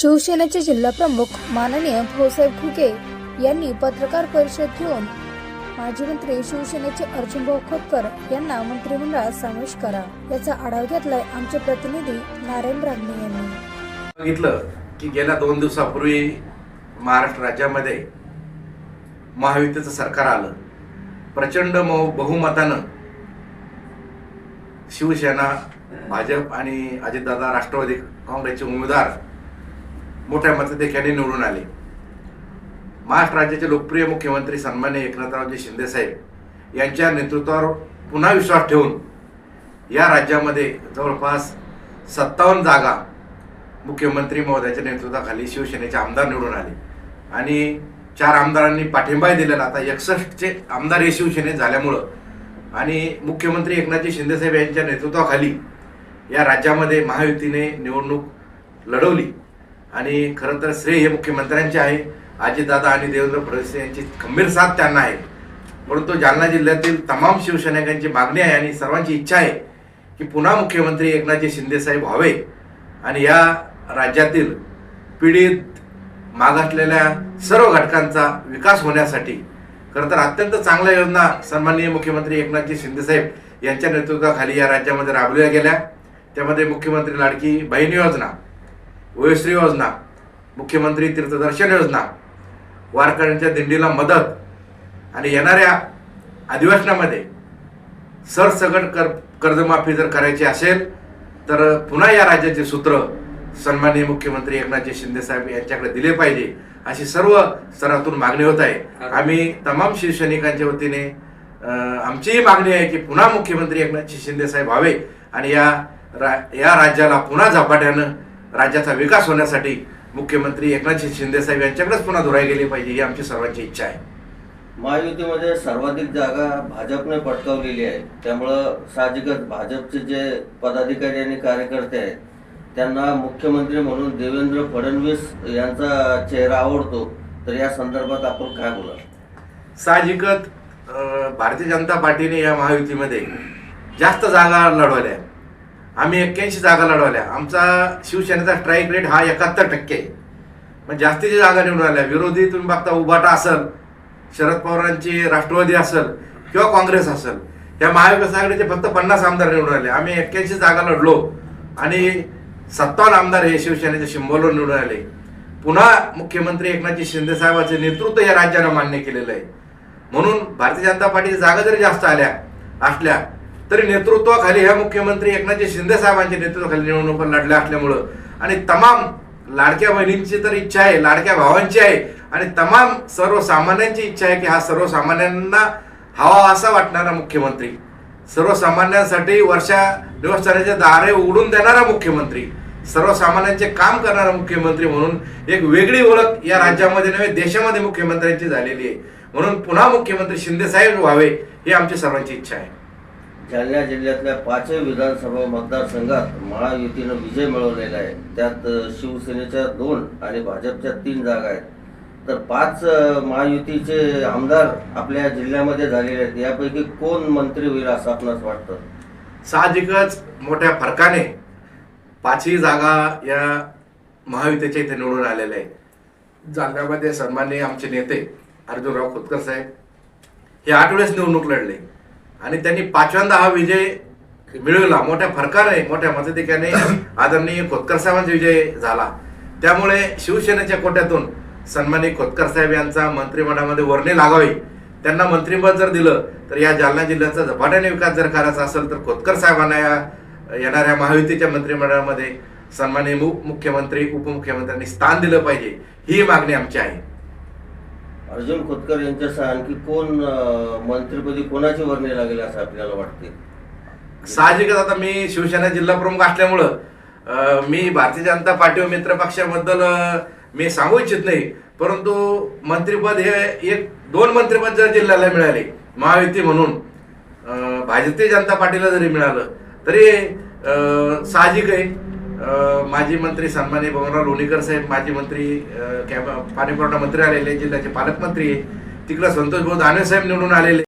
शिवसेनेचे जिल्हाप्रमुख माननीय भाऊसाहेब घुगे यांनी पत्रकार परिषद घेऊन माजी मंत्री शिवसेनेचे अर्जुनभाऊ खोतकर यांना मंत्रिमंडळात समावेश करा याचा आढावा घेतलाय आमचे प्रतिनिधी नारायण रागणे यांनी. बघितलं की गेल्या दोन दिवसापूर्वी महाराष्ट्र राज्यामध्ये महायुतीचं सरकार आलं. प्रचंड मो- बहुमतानं शिवसेना भाजप आणि अजितदादा राष्ट्रवादी काँग्रेसचे उमेदवार मोठ्या मतदेख्याने निवडून आले. महाराष्ट्र राज्याचे लोकप्रिय मुख्यमंत्री सन्मान्य एकनाथरावजी शिंदेसाहेब यांच्या नेतृत्वावर पुन्हा विश्वास ठेवून या राज्यामध्ये जवळपास सत्तावन्न जागा मुख्यमंत्री महोदयाच्या नेतृत्वाखाली शिवसेनेचे आमदार निवडून आले. आणि चार आमदारांनी पाठिंबाही दिलेला आता एकसष्टचे आमदार हे शिवसेनेत झाल्यामुळं आणि मुख्यमंत्री एकनाथजी शिंदेसाहेब यांच्या नेतृत्वाखाली या राज्यामध्ये महायुतीने निवडणूक लढवली. आणि खरं तर श्रेय हे मुख्यमंत्र्यांचे आहे. अजितदादा आणि देवेंद्र फडणवीस यांची खंबीर साथ त्यांना आहे. परंतु जालना जिल्ह्यातील तमाम शिवसैनिकांची मागणी आहे आणि सर्वांची इच्छा आहे की पुन्हा मुख्यमंत्री एकनाथजी शिंदेसाहेब व्हावे. आणि या राज्यातील पीडित मागासलेल्या सर्व घटकांचा विकास होण्यासाठी खरं तर अत्यंत चांगल्या योजना सन्माननीय मुख्यमंत्री एकनाथजी शिंदेसाहेब यांच्या नेतृत्वाखाली या राज्यामध्ये राबवल्या गेल्या. त्यामध्ये मुख्यमंत्री लाडकी बहीण योजना वयोश्री योजना मुख्यमंत्री तीर्थदर्शन योजना वारकऱ्यांच्या दिंडीला मदत आणि येणाऱ्या अधिवेशनामध्ये सरसगट कर कर्जमाफी जर करायची असेल तर पुन्हा या राज्याचे सूत्र सन्माननीय मुख्यमंत्री एकनाथजी शिंदे साहेब यांच्याकडे दिले पाहिजे अशी सर्व स्तरातून मागणी होत आहे. आम्ही तमाम शिवसैनिकांच्या वतीने आमचीही मागणी आहे की पुन्हा मुख्यमंत्री एकनाथजी शिंदे साहेब व्हावे आणि या रा- या राज्याला पुन्हा झपाट्यानं राज्याचा विकास होण्यासाठी मुख्यमंत्री एकनाथजी शिंदे साहेब यांच्याकडेच पुन्हा धुराई गेली पाहिजे ही आमची सर्वांची इच्छा आहे. महायुतीमध्ये सर्वाधिक जागा भाजपने पटकावलेली आहे. त्यामुळं साहजिकच भाजपचे जे पदाधिकारी आणि कार्यकर्ते आहेत त्यांना मुख्यमंत्री म्हणून देवेंद्र फडणवीस यांचा चेहरा आवडतो तर या संदर्भात आपण काय बोला साहजिकच भारतीय जनता पार्टीने या महायुतीमध्ये जास्त जागा लढवल्या. आम्ही एक्क्याऐंशी जागा लढवल्या. आमचा शिवसेनेचा स्ट्राईक रेट हा एकाहत्तर टक्के आहे. मग जास्तीची जागा निवडून आल्या. विरोधी तुम्ही बघता उभाटा असेल शरद पवारांची राष्ट्रवादी असेल किंवा काँग्रेस असेल या महाविकास आघाडीचे फक्त पन्नास आमदार निवडून आले. आम्ही एक्क्याऐंशी जागा लढलो आणि सत्तावन्न आमदार हे शिवसेनेच्या शिंबोलवर निवडून आले. पुन्हा मुख्यमंत्री एकनाथजी शिंदे साहेबांचे नेतृत्व या राज्यानं मान्य केलेलं आहे. म्हणून भारतीय जनता पार्टीच्या जागा जरी जास्त आल्या असल्या तरी नेतृत्वाखाली ह्या मुख्यमंत्री एकनाथजी शिंदे साहेबांच्या नेतृत्वाखाली निवडणुका लढल्या असल्यामुळं. आणि तमाम लाडक्या बहिणींची तर इच्छा आहे लाडक्या भावांची आहे. आणि तमाम सर्वसामान्यांची इच्छा आहे की हा सर्वसामान्यांना हवा असा वाटणारा मुख्यमंत्री. सर्वसामान्यांसाठी वर्षा देवस्थानाचे दारे उघडून देणारा मुख्यमंत्री. सर्वसामान्यांचे काम करणारा मुख्यमंत्री म्हणून एक वेगळी ओळख या राज्यामध्ये नव्हे देशामध्ये मुख्यमंत्र्यांची झालेली आहे. म्हणून पुन्हा मुख्यमंत्री शिंदेसाहेब व्हावे ही आमची सर्वांची इच्छा आहे. जालना जिल्ह्यातल्या पाचही विधानसभा मतदारसंघात महायुतीनं विजय मिळवलेला आहे. त्यात शिवसेनेच्या दोन आणि भाजपच्या तीन जागा आहेत. तर पाच महायुतीचे आमदार आपल्या जिल्ह्यामध्ये झालेले आहेत. यापैकी कोण मंत्री होईल असं आपणास वाटतं? साहजिकच मोठ्या फरकाने पाचही जागा या महायुतीच्या इथे निवडून आलेल्या आहेत. जालन्यामध्ये सन्माननीय आमचे नेते अर्जुनराव खोतकर साहेब हे आठ वेळेस निवडणूक लढले. आणि त्यांनी पाचव्यांदा हा विजय मिळवला. मोठ्या फरकाने मोठ्या मताधिक्याने आदरणीय खोतकर साहेबांचा विजय झाला. त्यामुळे शिवसेनेच्या कोट्यातून सन्मानित खोतकर साहेब यांचा मंत्रिमंडळामध्ये वर्णी लागावी. त्यांना मंत्रिपद जर दिलं तर या जालना जिल्ह्याचा झपाट्याने विकास जर करायचा असेल तर खोतकर साहेबांना या येणाऱ्या महायुतीच्या मंत्रिमंडळामध्ये सन्माननीय मुख्यमंत्री उपमुख्यमंत्र्यांनी स्थान दिलं पाहिजे. ही मागणी आमची आहे. अर्जुन खोतकर यांच्यासह आणखी कोण मंत्रीपदी मंत्रिपदी कोणाची वर्णी लागेल असं आपल्याला वाटते? साहजिकच आता मी शिवसेना जिल्हा प्रमुख असल्यामुळं मी भारतीय जनता पार्टी व मित्र पक्षाबद्दल मी सांगू इच्छित नाही. परंतु मंत्रिपद हे एक दोन मंत्रिपद जर जिल्ह्याला मिळाले महायुती म्हणून भारतीय जनता पार्टीला जरी मिळालं तरी साहजिक आहे. माजी मंत्री सन्मान्य बबनराव लोणीकर साहेब माजी मंत्री कॅब पाणीपुरवठा मंत्री आलेले जिल्ह्याचे पालकमंत्री आहे तिकडं संतोष भाऊ दानवे साहेब निवडून आलेले.